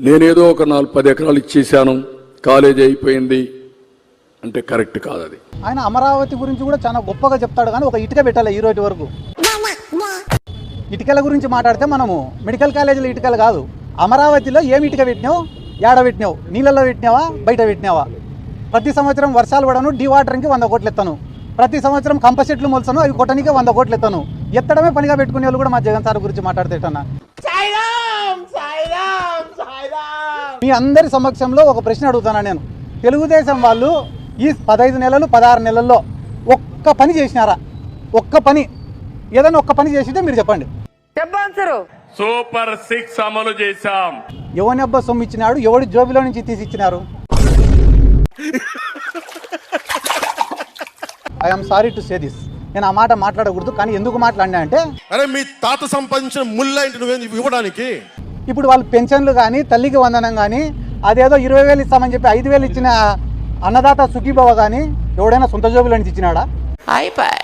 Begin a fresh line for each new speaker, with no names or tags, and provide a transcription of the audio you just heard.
నేనేదో ఒక నాలుగు పది ఎకరాలు ఇచ్చేసాను కాలేజీ అయిపోయింది. అంటే కరెక్ట్ కాదు అది.
ఆయన అమరావతి గురించి కూడా చాలా గొప్పగా చెప్తాడు కానీ ఒక ఇటుక పెట్టాలి ఈ రోజు వరకు. ఇటుకల గురించి మాట్లాడితే మనము మెడికల్ కాలేజీలో ఇటుకలు కాదు. అమరావతిలో ఏమి ఇటుక పెట్టినావు? ఏడ పెట్టినావు? నీళ్ళలో పెట్టినావా? బయట పెట్టినావా? ప్రతి సంవత్సరం వర్షాలు పడను డీ వాటరింగ్కి వంద కోట్లు ఎత్తాను. ప్రతి సంవత్సరం కంప చెట్లు మొలసను అవి కొట్టనికే వంద కోట్లు ఎత్తాను. ఎత్తడమే పనిగా పెట్టుకునే వాళ్ళు కూడా మా జగన్ సార్ గురించి మాట్లాడతేటన్నా మీ అందరి సమక్షంలో ఒక ప్రశ్న అడుగుతాను నేను? తెలుగుదేశం వాళ్ళు ఈ పదహైదు నెలలు పదహారు నెలల్లో ఒక్క పని చేసినారా? ఒక్క పని. ఏదైనా ఒక్క పని చేసింటే మీరు చెప్పండి.
చెప్పాన్సరు
సూపర్ సిక్స్ అమలు చేశాం.
ఎవని అబ్బా సొమ్ము ఇచ్చినాడు? ఎవడి జోబిలో నుంచి తీసి ఇచ్చినారు I'm sorry to say this నేను ఆ మాట మాట్లాడకూడదు కానీ ఎందుకు మాట్లాడినా అంటే
అరే మీ తాత సంపాదించిన ముళ్ళ ఇంటి నువ్వేం ఇవ్వడానికి?
ఇప్పుడు వాళ్ళు పెన్షన్లు కానీ తల్లికి వందనం కానీ అదేదో ఇరవై వేలు ఇస్తామని చెప్పి ఐదు వేలు ఇచ్చిన అన్నదాత సుఖీభవ కానీ ఎవడైనా సొంత జోబులో నుంచి ఇచ్చినాడా?
అయిపోయి.